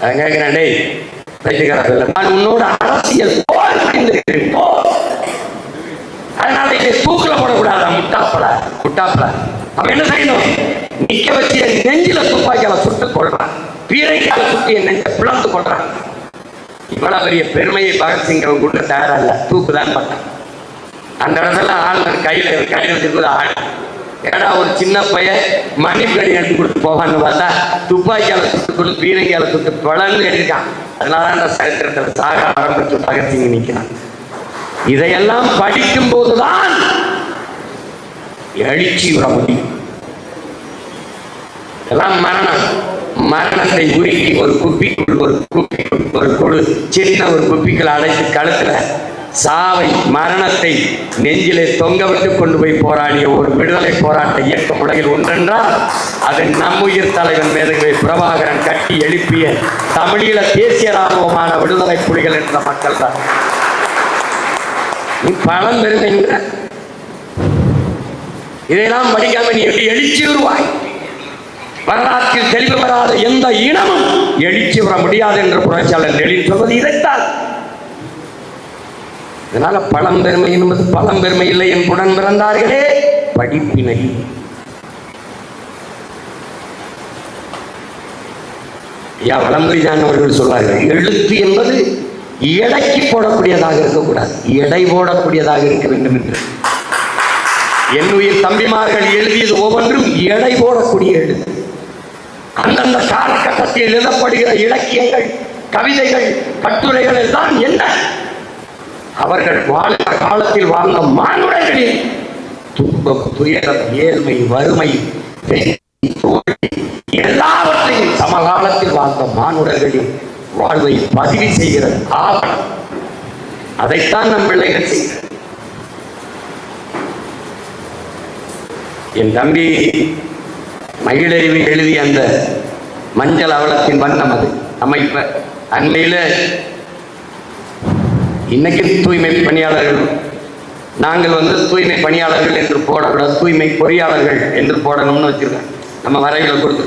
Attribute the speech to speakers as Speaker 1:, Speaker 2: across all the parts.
Speaker 1: நான் கேட்கிறேன் டேய் பைத்தியக்காரர்கள நான் உன்னோட அரசியல் போர் போ. அதனால இதை தூக்கில போடக்கூடாதா முட்டாப்பல. முட்டாப்பல. அவன் என்ன செய்யணும்? நிக்க வச்சு என் நெஞ்சில துப்பாக்கியால சுட்டு கொள்றான் பீரைக்கால சுட்டு என் நெஞ்ச பிளந்து கொள்றான் இவ்வளவு பெரிய பெருமையை பகத்சிங் அவன் கூட தயாரா இல்ல. தூக்குதான் பார்த்தான் அந்த இடத்துல ஆளுநர் கையில கையில வச்சிருப்பது ஆள் ஏடா ஒரு சின்ன பையன் மணிப்படி எடுத்து கொடுத்து போவான்னு பார்த்தா துப்பாக்கியால் சுட்டு கொடுத்து பீரங்கியால் சுட்டு பழன்னு எடுக்கான் அதனால அந்த சரித்திரத்தில் சாக ஆரம்பிச்சு பகத்சிங் நிற்கிறான் இதையெல்லாம் படிக்கும் போதுதான் எழுச்சி வர முடியும். இதெல்லாம் மரணம். மரணத்தை உருக்கி ஒரு குப்பிக்குள் ஒரு குப்பிக்குள் ஒரு குழு சின்ன ஒரு குப்பிக்குள் அடைத்து கழுத்துல சாவை மரணத்தை நெஞ்சிலே தொங்க விட்டு கொண்டு போய் போராடிய ஒரு விடுதலை போராட்ட இயக்க உலகில் ஒன்றென்றால் அது நம்முயிர் தலைவன் மேதகவை பிரபாகரன் கட்டி எழுப்பிய தமிழீழ தேசிய ராணுவமான விடுதலை புலிகள் என்ற மக்கள் தான் நீ பணம் பெருமைங்கிற இதையெல்லாம் படிக்காம நீ எப்படி எழுச்சி வருவாய்? வரலாற்றில் தெளிவு வராத எந்த இனமும் எழுச்சி வர முடியாது என்று புரட்சியாளர் லெனின் சொல்வது இதைத்தான். அதனால பழம்பெருமை என்பது பழம்பெருமை இல்லை என்புடன் பிறந்தார்களே. படிப்பினை. ஐயா வளம்பரிதான் அவர்கள் சொல்வார்கள் எழுத்து என்பது எடைக்கு போடக்கூடியதாக இருக்கக்கூடாது. எடை போடக்கூடியதாக இருக்க வேண்டும் என்று. என்னுடைய தம்பிமார்கள் எழுதியது ஒவ்வொன்றும் எடை போடக்கூடிய எழுத்து. அந்தந்த காலகட்டத்தில் எழுதப்படுகிற இலக்கியங்கள் கவிதைகள் கட்டுரைகள் எல்லாம் என்ன? அவர்கள் வாழ்ந்த காலத்தில் வாழ்ந்த மானுடர்களின் துன்பம் துயரம் ஏழ்மை வறுமை எல்லாவற்றையும் சமகாலத்தில் வாழ்ந்த மானுடர்களின் வாழ்வை பதிவு செய்கிற ஆவணம் அதைத்தான் நம் பிள்ளைகள் செய்கிறார் என் தம்பி மகிழறிவு எழுதிய அந்த மஞ்சள் அவலத்தின் வண்ணம் அது. அமைப்ப அண்மையில் அண்மையில இன்னைக்கு தூய்மை பணியாளர்கள். நாங்கள் வந்து தூய்மை பணியாளர்கள் என்று போடக்கூடாது தூய்மை பொறியாளர்கள் என்று போடணும்னு வச்சிருக்கேன் நம்ம வரைவில் கொடுத்து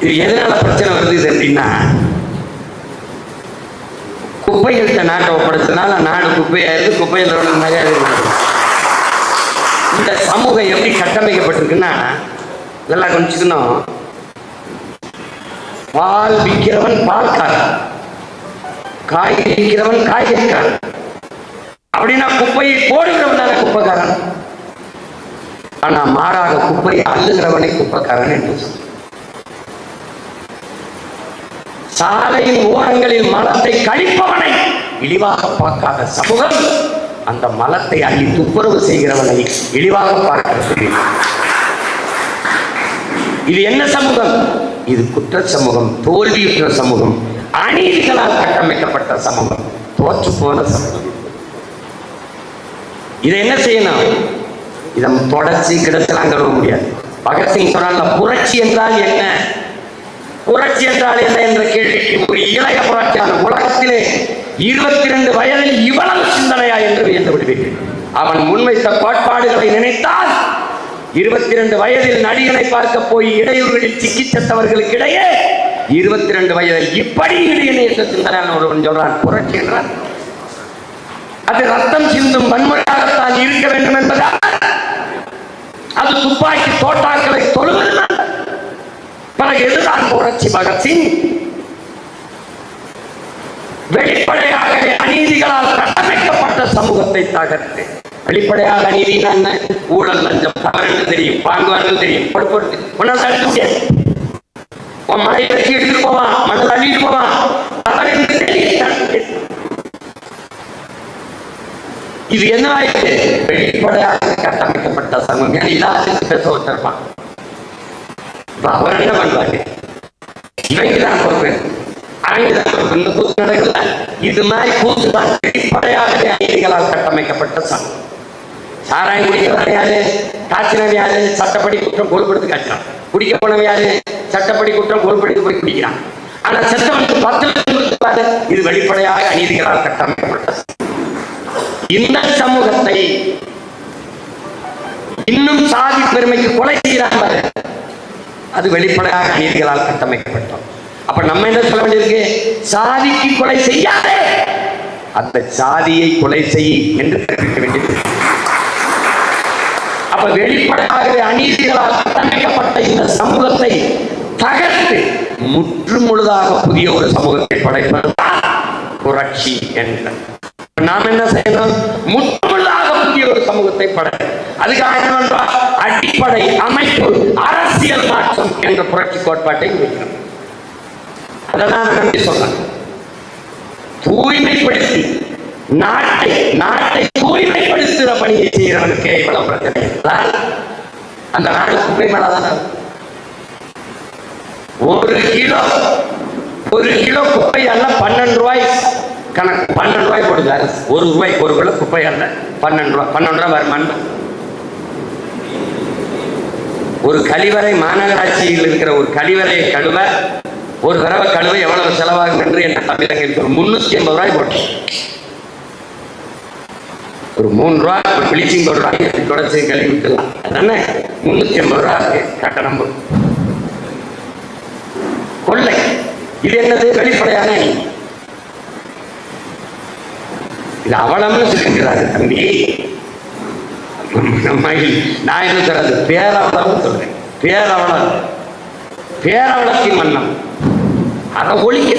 Speaker 1: இது எதனால பிரச்சனை வருது அப்படின்னா குப்பைகள்கிட்ட நாட்டை ஒப்படைச்சதுனால நாடு குப்பையாயிருக்கு குப்பையில் மரியாதை இந்த சமூகம் எப்படி கட்டமைக்கப்பட்டிருக்குன்னா இதெல்லாம் கொஞ்சம் பால் விற்கிறவன் பால்காரன். காய் விற்கிறவன் காய்கறிக்காரன். அப்படின்னா குப்பையை போடுகிறவன் தானே குப்பைக்காரன். ஆனா மாறாக குப்பையை அள்ளுகிறவனை குப்பைக்காரன் என்று சாலையின் ஓரங்களில் மலத்தை கழிப்பவனை இழிவாக பார்க்காத சமூகம் அந்த மலத்தை அள்ளி துப்புரவு செய்கிறவனை இழிவாக பார்க்கிறது இது என்ன சமூகம்? இது குற்ற சமூகம் தோல்வியுற்ற சமூகம் அநீதிகளால் கட்டமைக்கப்பட்ட சமூகம் தோற்று போன சமூகம். இதை என்ன செய்யணும்? இதை தொடர்ச்சி கிடத்தலாம் கழுவ முடியாது. பகத்சிங் சொன்னால புரட்சி என்றால் என்ன? புரட்சி என்றால் என்ன என்ற கேள்விக்கு ஒரு இளைய புரட்சியாளர் உலகத்திலே இருபத்தி ரெண்டு வயதில் இவ்வளவு சிந்தனையா என்று வியந்து விடுவீர்கள். அவன் முன்வைத்த கோட்பாடுகளை நினைத்தால் இருபத்தி ரெண்டு வயதில் நடிகனை பார்க்க போய் இடையூறுகளில் சிக்கி செத்தவர்களுக்கு இடையே இருபத்தி ரெண்டு வயதில் இப்படி இடையினை என்ற ஒருவன் சொல்றான். புரட்சி என்றான். அது ரத்தம் சிந்தும் வன்முறையாகத்தான் இருக்க வேண்டும் என்பதா அது துப்பாக்கி தோட்டாக்களை தொழுவது பிறகு எதுதான் புரட்சி பகத்சிங் வெளிப்படையாகவே அநீதிகளால் கட்டமைக்கப்பட்ட சமூகத்தை தகர்த்து வெளிப்படையாக நீதி என்ன ஊழல் லஞ்சம் தவறு தெரியும் வாங்குவார்கள் தெரியும். கொடுப்பது உன்னால் தடுக்க முடியாது உன் மலை வச்சு எடுத்துட்டு போவான் மணல் அள்ளிட்டு போவான் தவறு இது என்ன ஆயிடுச்சு? வெளிப்படையாக கட்டமைக்கப்பட்ட சமூகம். ஏன்னா இல்லாத பேச வச்சிருப்பான் அவர் என்ன பண்ணுவாரு? இவங்க தான் பொறுப்பு. அவங்க இந்த கூத்து நடக்கல இது மாதிரி கூத்து தான் வெளிப்படையாகவே அநீதிகளால் கட்டமைக்கப்பட்ட சமூகம். சாராயம் குடிக்கிறவன் யாரு? காய்ச்சினவன் யாரு? சட்டப்படி குற்றம் கோல்படுத்து காய்ச்சினான் குடிக்க போனவன் யாரு? சட்டப்படி குற்றம் கோல்படுத்து போய் குடிக்கிறான். ஆனா செத்தவனுக்கு பத்து லட்சம் இது வெளிப்படையாக அநீதிகளால் கட்டமைக்கப்பட்ட இந்த சமூகத்தை இன்னும் சாதி பெருமைக்கு கொலை செய்கிறான் அது வெளிப்படையாக அநீதிகளால் கட்டமைக்கப்பட்டோம் அப்ப நம்ம என்ன சொல்ல வேண்டியிருக்கு? சாதிக்கு கொலை செய்யாதே. அந்த சாதியை கொலை செய் என்று தெரிவிக்க வேண்டியது அப்ப வெளிப்படையாகவே அநீதிகளால் கட்டமைக்கப்பட்ட இந்த சமூகத்தை தகர்த்து முற்றுமுழுதாக புதிய ஒரு சமூகத்தை படைப்பதுதான் புரட்சி என்ற. நாம் என்ன செய்யணும்? முற்றுமுழுதாக புதிய ஒரு சமூகத்தை படை அதுக்காக என்னவென்றால் அடிப்படை அமைப்பு அரசியல் மாற்றம் என்ற புரட்சி கோட்பாட்டை வைக்கணும் அதான் நம்பி சொல்றேன் தூய்மைப்படுத்தி நாட்டை நாட்டை தூய்மைப்படுத்துகிற பணியை செய்கிறவனுக்கு இவ்வளவு பிரச்சனை அந்த நாடு குப்பை மேலதான் ஒரு கிலோ ஒரு கிலோ குப்பை அல்ல பன்னெண்டு ரூபாய் கணக்கு. பன்னெண்டு ரூபாய் கொடுங்க ஒரு ரூபாய் ஒரு கிலோ குப்பை அல்ல பன்னெண்டு ரூபாய் பன்னெண்டு ரூபாய் வருமானம். ஒரு கழிவறை மாநகராட்சியில் இருக்கிற ஒரு கழிவறையை கழுவ ஒரு தடவை கழுவ எவ்வளவு செலவாகும் என்று என்ற தமிழகம் முன்னூத்தி ஐம்பது ரூபாய் போட்டு ஒரு மூணு ரூபா பிளீச்சிங் பவுடர் வாங்கி தொடச்சி கழுவி விட்டுலாம் அதானே? முன்னூத்தி ஐம்பது ரூபா கட்டணம் கொள்ளை. இது என்னது? வெளிப்படையான இது அவலம்னு சொல்லுகிறாரு தம்பி. நம்ம நான் என்ன சொல்றது? பேரவளம் சொல்றேன். பேரவளம் பேரவளத்தின் மன்னம் அதை ஒழிக்க.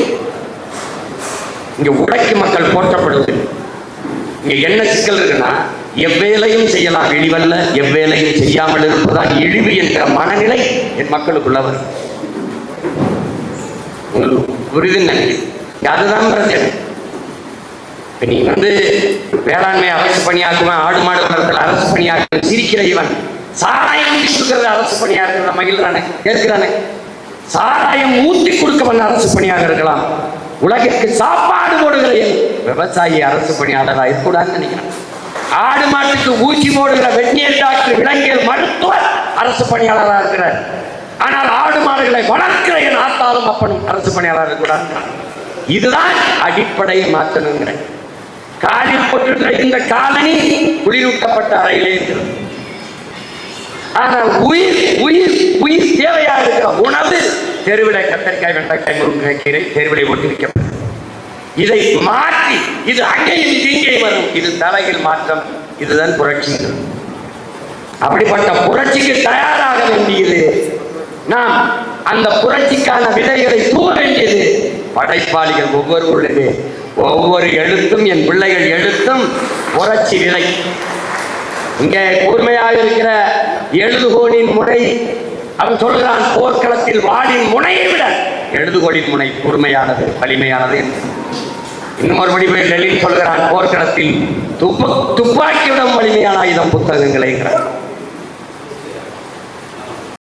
Speaker 1: இங்க உடைக்கு மக்கள் போற்றப்படுவது. இங்க என்ன சிக்கல் இருக்குன்னா எவ்வேலையும் செய்யலாம் இழிவல்ல எவ்வேலையும் செய்யாமல் இருப்பதால் இழிவு என்ற மனநிலை என் மக்களுக்குள்ள வரும் உங்களுக்கு அதுதான் பிரச்சனை. நீ வந்து வேளாண்மை அரசு பணியாக்குவன் ஆடு மாடு வளர்த்தல் அரசு பணியாக்குவன் சிரிக்கிற இவன். சாராயம் ஊத்தி அரசு அரசு பணியாக்குறத மகிழ்றானே கேட்கிறானே. சாராயம் ஊத்தி கொடுக்கவன் அரசு பணியாக இருக்கலாம் உலகிற்கு சாப்பாடு போடுகிற விவசாயி அரசு பணியாளராக இருக்கக்கூடாதுன்னு நினைக்கிறேன். ஆடு மாட்டுக்கு ஊசி போடுகிற வெந்நீர் டாக்டர் விலங்கியல் மருத்துவர் அரசு பணியாளராக இருக்கிறார். ஆனால் ஆடு மாடுகளை வளர்க்கிற என் ஆத்தாலும் அப்பனும் அரசு பணியாளராக இருக்கக்கூடாது இதுதான் அடிப்படையை மாற்றணுங்கிறேன் காலில் போட்டிருக்கிற இந்த காலனி குளிரூட்டப்பட்ட அறையிலே இருக்கிறது. ஆனால் உயிர் உயிர் உயிர் தேவையாக இருக்கிற உணவு தெருவிட கத்தரிக்காய் வெண்டைக்காய் முருங்கைக்கீரை தெருவிலை ஒட்டிருக்கப்படும் இதை மாற்றி இது அங்கேயும் இங்கே வரும். இது தலையில் மாற்றம் இதுதான் புரட்சி. அப்படிப்பட்ட புரட்சிக்கு தயாராக வேண்டியது நாம் அந்த புரட்சிக்கான விதைகளை தூவ வேண்டியது படைப்பாளிகள் ஒவ்வொருவருடைய ஒவ்வொரு எழுத்தும் என் பிள்ளைகள் எழுத்தும் புரட்சி விதை. இங்கே கூர்மையாக இருக்கிற எழுதுகோலின் முறை அவன் சொல்கிறான் போர்க்களத்தில் வாடின் முனையை விட எழுதுகோளின் முனை பொறுமையானது வலிமையானது என்று. இன்னும் ஒரு வடிவில் சொல்கிறான் போர்க்களத்தில் துப்பு துப்பாக்கியுடன் வலிமையான ஆயுதம் புத்தகங்களைங்கிறான்